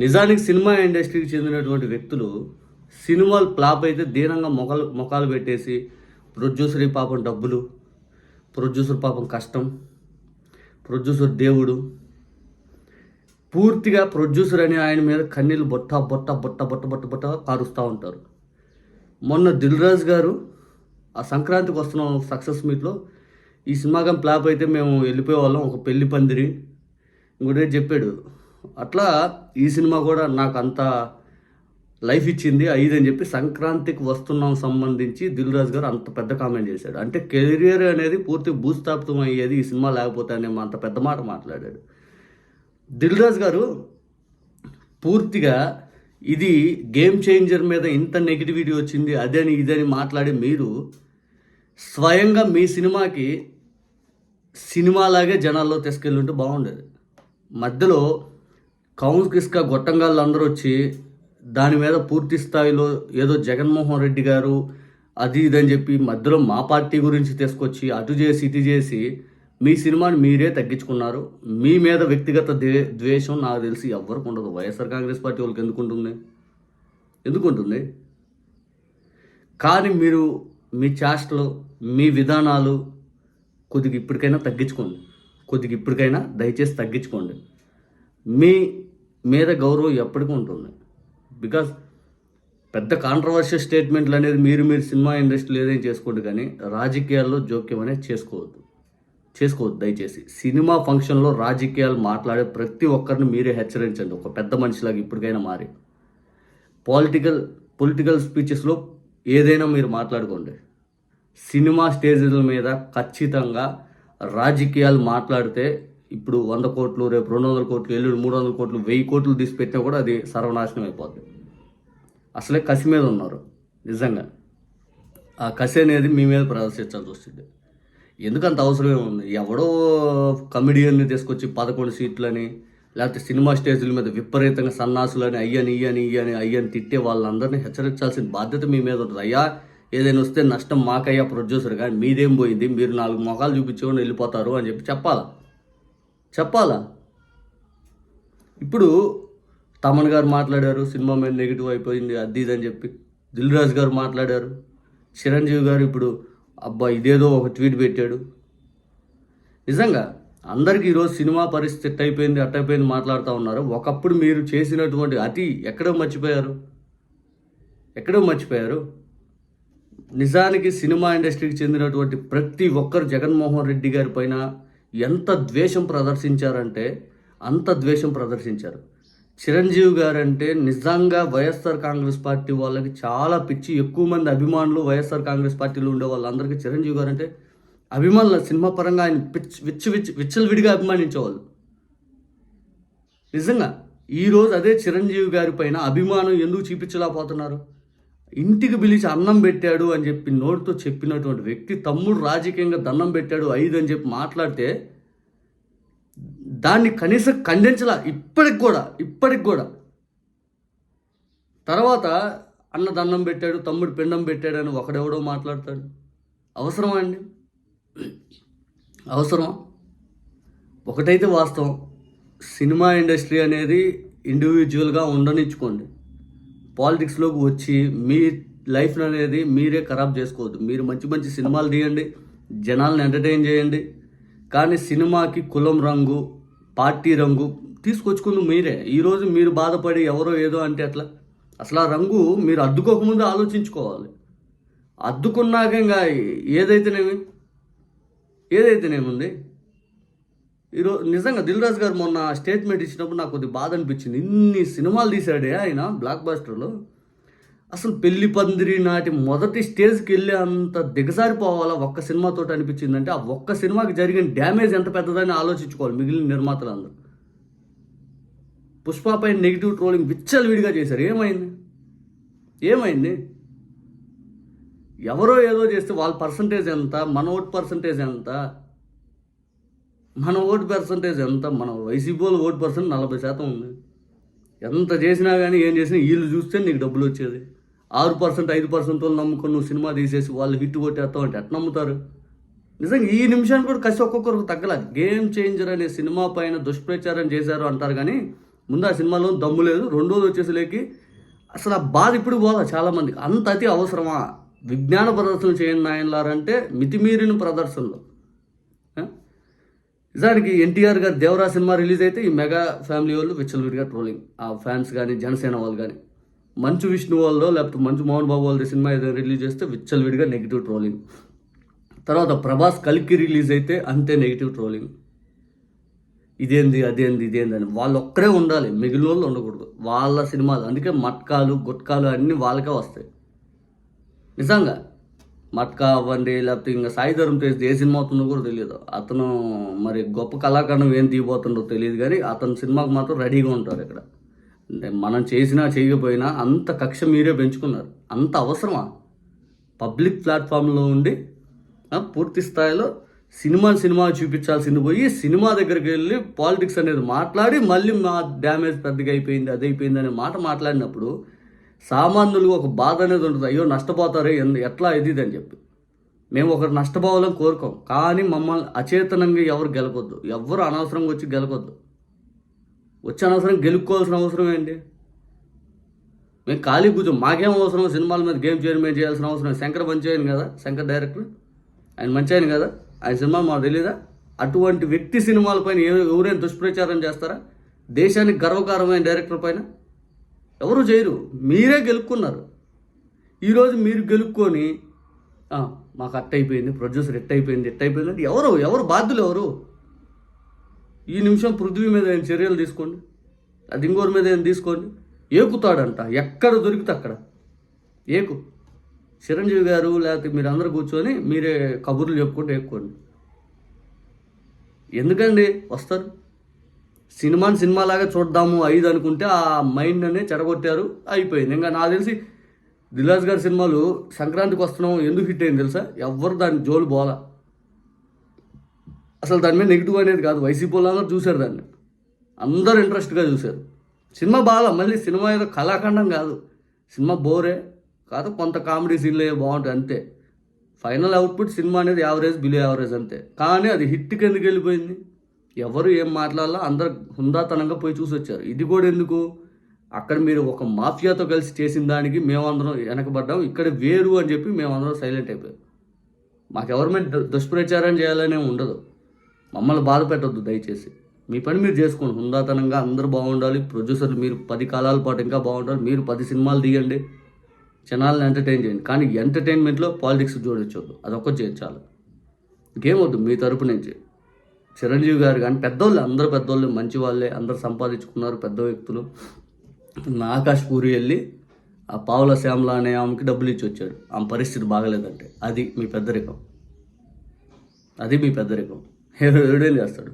నిజానికి సినిమా ఇండస్ట్రీకి చెందినటువంటి వ్యక్తులు సినిమాలు ఫ్లాప్ అయితే దీనంగా మొఖాలు మొఖాలు పెట్టేసి ప్రొడ్యూసర్ పాపం డబ్బులు ప్రొడ్యూసర్ పాపం కష్టం ప్రొడ్యూసర్ దేవుడు. పూర్తిగా ప్రొడ్యూసర్ అని ఆయన మీద కన్నీళ్ళు బొట్ట బొట్ట బొట్ట బొట్ట బొట్ట బొట్ట కారుస్తూ ఉంటారు. మొన్న దిల్రాజ్ గారు ఆ సంక్రాంతికి వస్తున్నాం సక్సెస్ మీట్లో ఈ సినిమాగా ఫ్లాప్ అయితే మేము వెళ్ళిపోయే వాళ్ళం ఒక పెళ్ళి పందిరి. ఇంకోటి చెప్పాడు. అట్లా ఈ సినిమా కూడా నాకు అంత లైఫ్ ఇచ్చింది. ఐదు అని చెప్పి సంక్రాంతికి వస్తున్నాం సంబంధించి దిల్ రాజు గారు అంత పెద్ద కామెంట్ చేశాడు. అంటే కెరియర్ అనేది పూర్తి భూస్థాపితం అయ్యేది ఈ సినిమా లేకపోతే అనే అంత పెద్ద మాట మాట్లాడాడు. దిల్ రాజు గారు పూర్తిగా ఇది గేమ్ చేంజర్ మీద ఇంత నెగిటివిటీ వచ్చింది అదని ఇదని మాట్లాడి మీరు స్వయంగా మీ సినిమాకి సినిమాలాగే జనాల్లో తీసుకెళ్ళుంటే బాగుండేది. మధ్యలో కౌన్స్ కిస్క గొట్టంగాళ్ళు అందరూ వచ్చి దాని మీద పూర్తి స్థాయిలో ఏదో జగన్మోహన్ రెడ్డి గారు అది ఇది అని చెప్పి మధ్యలో మా పార్టీ గురించి తీసుకొచ్చి అటు చేసి ఇటు చేసి మీ సినిమాని మీరే తగ్గించుకున్నారు. మీ మీద వ్యక్తిగత ద్వే ద్వేషం నాకు తెలిసి ఎవ్వరికి ఉండదు. వైఎస్ఆర్ కాంగ్రెస్ పార్టీ వాళ్ళకి ఎందుకు ఉంటుంది? ఎందుకు ఉంటుంది? కానీ మీరు మీ చేష్టలు మీ విధానాలు కొద్దిగా ఇప్పటికైనా తగ్గించుకోండి. కొద్దిగా ఇప్పటికైనా దయచేసి తగ్గించుకోండి. మీ మీద గౌరవం ఎప్పటికీ ఉంటుంది. బికాస్ పెద్ద కాంట్రవర్షియల్ స్టేట్మెంట్లు అనేది మీరు మీరు సినిమా ఇండస్ట్రీలో ఏదైనా చేసుకోండి కానీ రాజకీయాల్లో జోక్యం అనేది చేసుకోవద్దు. చేసుకోవద్దు దయచేసి. సినిమా ఫంక్షన్లో రాజకీయాలు మాట్లాడే ప్రతి ఒక్కరిని మీరే హెచ్చరించండి. ఒక పెద్ద మనిషిలాగా ఇప్పటికైనా మారి. పొలిటికల్ పొలిటికల్ స్పీచెస్లో ఏదైనా మీరు మాట్లాడుకోండి. సినిమా స్టేజీల మీద ఖచ్చితంగా రాజకీయాలు మాట్లాడితే ఇప్పుడు వంద కోట్లు రేపు రెండు వందల కోట్లు ఎల్లుడు మూడు వందల కోట్లు వెయ్యి కోట్లు తీసి పెట్టినా కూడా అది సర్వనాశనం అయిపోద్ది. అసలే కసి మీద ఉన్నారు నిజంగా. ఆ కసి అనేది మీ మీద ప్రదర్శించాల్సి వస్తుంది. ఎందుకంత అవసరమే ఉంది? ఎవడో కమెడియన్ని తీసుకొచ్చి పదకొండు సీట్లని లేకపోతే సినిమా స్టేజ్ల మీద విపరీతంగా సన్నాసులని అయ్యని ఇయ్యని ఇయ్యని అయ్యని తిట్టే వాళ్ళందరినీ హెచ్చరించాల్సిన బాధ్యత మీ మీద ఉంటుంది. అయ్యా ఏదైనా వస్తే నష్టం మాకయ్యా ప్రొడ్యూసర్ కానీ మీదేం పోయింది? మీరు నాలుగు మొఖాలు చూపించుకొని వెళ్ళిపోతారు అని చెప్పి చెప్పాలి? చెప్పాలా? ఇప్పుడు తమన్ గారు మాట్లాడారు సినిమా మీద నెగిటివ్ అయిపోయింది అది ఇది అని చెప్పి. దిల్ రాజు గారు మాట్లాడారు. చిరంజీవి గారు ఇప్పుడు అబ్బా ఇదేదో ఒక ట్వీట్ పెట్టాడు. నిజంగా అందరికీ ఈరోజు సినిమా పరిస్థితి అయిపోయింది అట్ట అయిపోయింది మాట్లాడుతూ ఉన్నారు. ఒకప్పుడు మీరు చేసినటువంటి అతి ఎక్కడో మర్చిపోయారు. ఎక్కడో మర్చిపోయారు. నిజానికి సినిమా ఇండస్ట్రీకి చెందినటువంటి ప్రతి ఒక్కరు జగన్మోహన్ రెడ్డి గారి పైన ఎంత ద్వేషం ప్రదర్శించారంటే అంత ద్వేషం ప్రదర్శించారు. చిరంజీవి గారంటే నిజంగా వైఎస్ఆర్ కాంగ్రెస్ పార్టీ వాళ్ళకి చాలా పిచ్చి ఎక్కువ మంది అభిమానులు వైఎస్ఆర్ కాంగ్రెస్ పార్టీలో ఉండే వాళ్ళందరికీ చిరంజీవి గారు అంటే అభిమానులు సినిమా పరంగా ఆయన పిచ్చి విచ్చి విచ్చి విచ్చలవిడిగా అభిమానించేవాళ్ళు. నిజంగా ఈరోజు అదే చిరంజీవి గారి పైన అభిమానం ఎందుకు చూపించలేకపోతున్నారు? ఇంటికి పిలిచి అన్నం పెట్టాడు అని చెప్పి నోటితో చెప్పినటువంటి వ్యక్తి తమ్ముడు రాజకీయంగా దండం పెట్టాడు ఐదు అని చెప్పి మాట్లాడితే దాన్ని కనీసం ఖండించలా ఇప్పటికి కూడా ఇప్పటికి కూడా. తర్వాత అన్న దండం పెట్టాడు తమ్ముడు పిండం పెట్టాడు అని ఒకడెవడో మాట్లాడతాడు. అవసరమా అండి? అవసరమా? ఒకటైతే వాస్తవం సినిమా ఇండస్ట్రీ అనేది ఇండివిజువల్గా ఉండనిచ్చుకోండి. పాలిటిక్స్లోకి వచ్చి మీ లైఫ్ అనేది మీరే ఖరాబ్ చేసుకోవద్దు. మీరు మంచి మంచి సినిమాలు తీయండి జనాలను ఎంటర్టైన్ చేయండి. కానీ సినిమాకి కులం రంగు పార్టీ రంగు తీసుకొచ్చుకుంది మీరే. ఈరోజు మీరు బాధపడి ఎవరో ఏదో అంటే అట్లా. అసలు ఆ రంగు మీరు అద్దుకోకముందు ఆలోచించుకోవాలి. అద్దుకున్నాక ఇంకా ఏదైతేనేమి? ఏదైతేనేముంది? ఈరోజు నిజంగా దిల్ రాజు గారు మొన్న స్టేట్మెంట్ ఇచ్చినప్పుడు నాకు కొద్దిగా బాధ అనిపించింది. ఇన్ని సినిమాలు తీశాడే ఆయన బ్లాక్ బాస్టర్లో అసలు పెళ్ళి పందిరి నాటి మొదటి స్టేజ్కి వెళ్ళే అంత దిగజారిపోవాలా ఒక్క సినిమాతో అనిపించిందంటే ఆ ఒక్క సినిమాకి జరిగిన డ్యామేజ్ ఎంత పెద్దదని ఆలోచించుకోవాలి మిగిలిన నిర్మాతలు అందరూ పుష్ప పైన నెగిటివ్ ట్రోలింగ్ విచ్చలవిడిగా చేశారు. ఏమైంది? ఏమైంది? ఎవరో ఏదో చేస్తే వాళ్ళ పర్సంటేజ్ ఎంత మన ఓట్ పర్సంటేజ్ ఎంత? మన ఓటు పర్సంటేజ్ ఎంత? మన వైసీపీలో ఓటు పర్సెంట్ నలభై శాతం ఉంది. ఎంత చేసినా కానీ ఏం చేసినా వీళ్ళు చూస్తే నీకు డబ్బులు వచ్చేది. ఆరు పర్సెంట్ ఐదు పర్సెంట్ వాళ్ళు నమ్ముకొని నువ్వు సినిమా తీసేసి వాళ్ళు హిట్ కొట్టేస్తావు అంటే ఎట్లా నమ్ముతారు? నిజంగా ఈ నిమిషానికి కూడా కసి ఒక్కొక్కరికి తగ్గలేదు. గేమ్ చేంజర్ అనే సినిమా పైన దుష్ప్రచారం చేశారు అంటారు కానీ ముందు ఆ సినిమాలో దమ్ము లేదు. రెండోది వచ్చేసరికి అసలు ఆ బాధ ఇప్పుడు పోదా చాలామందికి. అంత అతి అవసరమా? విజ్ఞాన ప్రదర్శనలు చేయండి నాయనలారంటే మితిమీరిన ప్రదర్శనలు. నిజానికి ఎన్టీఆర్ గారు దేవరా సినిమా రిలీజ్ అయితే ఈ మెగా ఫ్యామిలీ వాళ్ళు విచ్చలవిడిగా ట్రోలింగ్. ఆ ఫ్యాన్స్ కానీ జనసేన వాళ్ళు కానీ మంచు విష్ణు వాళ్ళదో లేకపోతే మంచు మోహన్ బాబు వాళ్ళది సినిమా ఏదైనా రిలీజ్ చేస్తే విచ్చలవిడిగా నెగిటివ్ ట్రోలింగ్. తర్వాత ప్రభాస్ కలికి రిలీజ్ అయితే అంతే నెగిటివ్ ట్రోలింగ్. ఇదేంది అదేంది ఇదేంది అని వాళ్ళు ఒక్కరే ఉండాలి. మిగిలిన వాళ్ళు ఉండకూడదు. వాళ్ళ సినిమాలు అందుకే మట్కాలు గుట్కాలు అన్నీ వాళ్ళకే వస్తాయి. నిజంగా మట్కా అవ్వండి లేకపోతే ఇంకా సాయి ధరం తేజ్ ఏ సినిమా అవుతుందో కూడా తెలియదు. అతను మరి గొప్ప కళాకారం ఏం తీయబోతుందో తెలియదు కానీ అతని సినిమాకు మాత్రం రెడీగా ఉంటారు ఇక్కడ. అంటే మనం చేసినా చేయకపోయినా అంత కక్ష మీరే పెంచుకున్నారు. అంత అవసరమా? పబ్లిక్ ప్లాట్ఫామ్లో ఉండి పూర్తి స్థాయిలో సినిమా సినిమా చూపించాల్సింది పోయి సినిమా దగ్గరికి వెళ్ళి పాలిటిక్స్ అనేది మాట్లాడి మళ్ళీ మా డ్యామేజ్ పెద్దగా అయిపోయింది అది అయిపోయింది అనే మాట మాట్లాడినప్పుడు సామాన్యులకు ఒక బాధ అనేది ఉంటుంది. అయ్యో నష్టపోతారే ఎందు ఎట్లా ఇది ఇది అని చెప్పి. మేము ఒకరు నష్టపోవాలని కోరుకోం. కానీ మమ్మల్ని అచేతనంగా ఎవరు గెలకొద్దు ఎవరు అనవసరంగా వచ్చి గెలకొద్దు వచ్చి అనవసరం గెలుక్కోవాల్సిన అవసరం ఏంటి? మేము ఖాళీ కూర్చోం. మాకేం అవసరం? సినిమాల మీద గేమ్ చైర్మన్ చేయాల్సిన అవసరం శంకర్ మంచి ఆయన కదా? శంకర్ డైరెక్టర్? ఆయన మంచి ఆయన కదా? ఆయన సినిమా మాకు తెలియదా అటువంటి వ్యక్తి సినిమాలపైన ఏ ఎవరైనా దుష్ప్రచారం చేస్తారా? దేశానికి గర్వకారమైన డైరెక్టర్ పైన? ఎవరు చేయరు మీరే గెలుక్కున్నారు ఈరోజు మీరు గెలుక్కొని మాకు అట్ట అయిపోయింది ప్రొడ్యూసర్ ఎట్ అయిపోయింది ఎట్ అయిపోయింది అంటే ఎవరు ఎవరు బాధ్యులు ఎవరు? ఈ నిమిషం పృథ్వీ మీద ఏం చర్యలు తీసుకోండి. అది ఇంకోరి మీద ఏం తీసుకోండి. ఏకుతాడంట. ఎక్కడ దొరికితే అక్కడ. ఏకు. చిరంజీవి గారు లేకపోతే మీరు అందరూ కూర్చొని మీరే కబుర్లు చెప్పుకుంటూ ఎక్కుకోండి ఎందుకండి? వస్తారు. సినిమాని సినిమాలాగా చూద్దాము ఐదు అనుకుంటే ఆ మైండ్ అనే చెడగొట్టారు. అయిపోయింది. ఇంకా నాకు తెలిసి దిలాజ్ గారి సినిమాలు సంక్రాంతికి వస్తున్నాం ఎందుకు హిట్ అయింది తెలుసా? ఎవ్వరు దాని జోలు బోల. అసలు దాని మీద నెగిటివ్ అనేది కాదు. వైసీపీ వాళ్ళందరూ చూశారు దాన్ని. అందరూ ఇంట్రెస్ట్గా చూశారు. సినిమా బాగా మళ్ళీ సినిమా ఏదో కళాఖండం కాదు. సినిమా బోరే. కాదు కొంత కామెడీ సీన్లు బాగుంటాయి అంతే. ఫైనల్ అవుట్పుట్ సినిమా అనేది యావరేజ్ బిలో యావరేజ్ అంతే. కానీ అది హిట్కి ఎందుకు వెళ్ళిపోయింది. ఎవరు ఏం మాట్లాడాలో అందరు హుందాతనంగా పోయి చూసి వచ్చారు ఇది కూడా ఎందుకు? అక్కడ మీరు ఒక మాఫియాతో కలిసి చేసిన దానికి మేమందరం వెనకబడ్డాం. ఇక్కడ వేరు అని చెప్పి మేమందరం సైలెంట్ అయిపోయాం. మాకెవరి మీద దు- దుష్ప్రచారం చేయాలనే ఉండదు. మమ్మల్ని బాధ పెట్టద్దు దయచేసి. మీ పని మీరు చేసుకోండి. హుందాతనంగా అందరూ బాగుండాలి. ప్రొడ్యూసర్లు మీరు పది కాలాల పాటు ఇంకా బాగుండాలి మీరు పది సినిమాలు తీయండి. జనాలను ఎంటర్టైన్ చేయండి. కానీ ఎంటర్టైన్మెంట్లో పాలిటిక్స్ జోడించొద్దు. అదొక్కటి చేయించాలి ఇంకేమొద్దు మీ తరపు నుంచి. చిరంజీవి గారు కానీ పెద్దోళ్ళు అందరు పెద్దోళ్ళు మంచి వాళ్ళే అందరు సంపాదించుకున్నారు పెద్ద వ్యక్తులు. ఆకాష్ పూరి వెళ్ళి ఆ పావుల శ్యామల అనే ఆమెకి డబ్బులు ఇచ్చి వచ్చాడు. ఆమె పరిస్థితి బాగలేదంటే. అది మీ పెద్దరికం అది మీ పెద్దరికం ఏడేం చేస్తాడు.